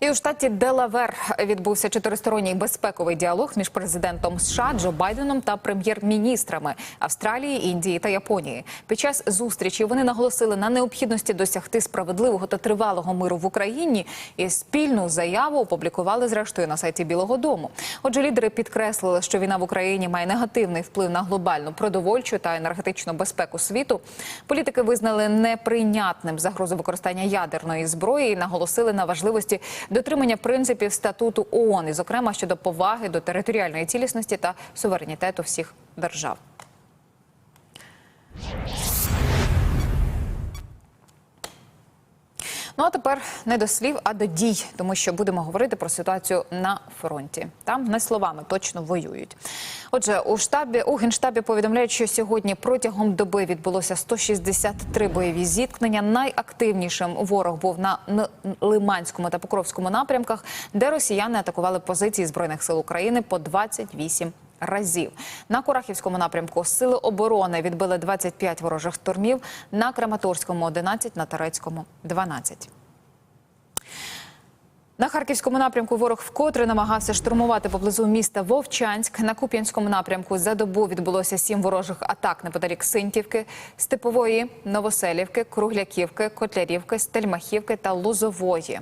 І у штаті Делавер відбувся чотиристоронній безпековий діалог між президентом США Джо Байденом та прем'єр-міністрами Австралії, Індії та Японії. Під час зустрічі вони наголосили на необхідності досягти справедливого та тривалого миру в Україні і спільну заяву опублікували зрештою на сайті Білого Дому. Отже, лідери підкреслили, що війна в Україні має негативний вплив на глобальну продовольчу та енергетичну безпеку світу. Політики визнали неприйнятним загрозу використання ядерної зброї і наголосили на важливості дотримання принципів статуту ООН, і, зокрема щодо поваги до територіальної цілісності та суверенітету всіх держав. Ну а тепер не до слів, а до дій, тому що будемо говорити про ситуацію на фронті. Там не словами точно воюють. Отже, у штабі у генштабі повідомляють, що сьогодні протягом доби відбулося 163 бойові зіткнення. Найактивнішим ворог був на Лиманському та Покровському напрямках, де росіяни атакували позиції збройних сил України по 28 разів. На Курахівському напрямку сили оборони відбили 25 ворожих штурмів, на Краматорському 11, на Тарецькому 12. На харківському напрямку ворог вкотре намагався штурмувати поблизу міста Вовчанськ. На Куп'янському напрямку за добу відбулося сім ворожих атак неподалік Синтівки, Степової, Новоселівки, Кругляківки, Котлярівки, Стельмахівки та Лозової.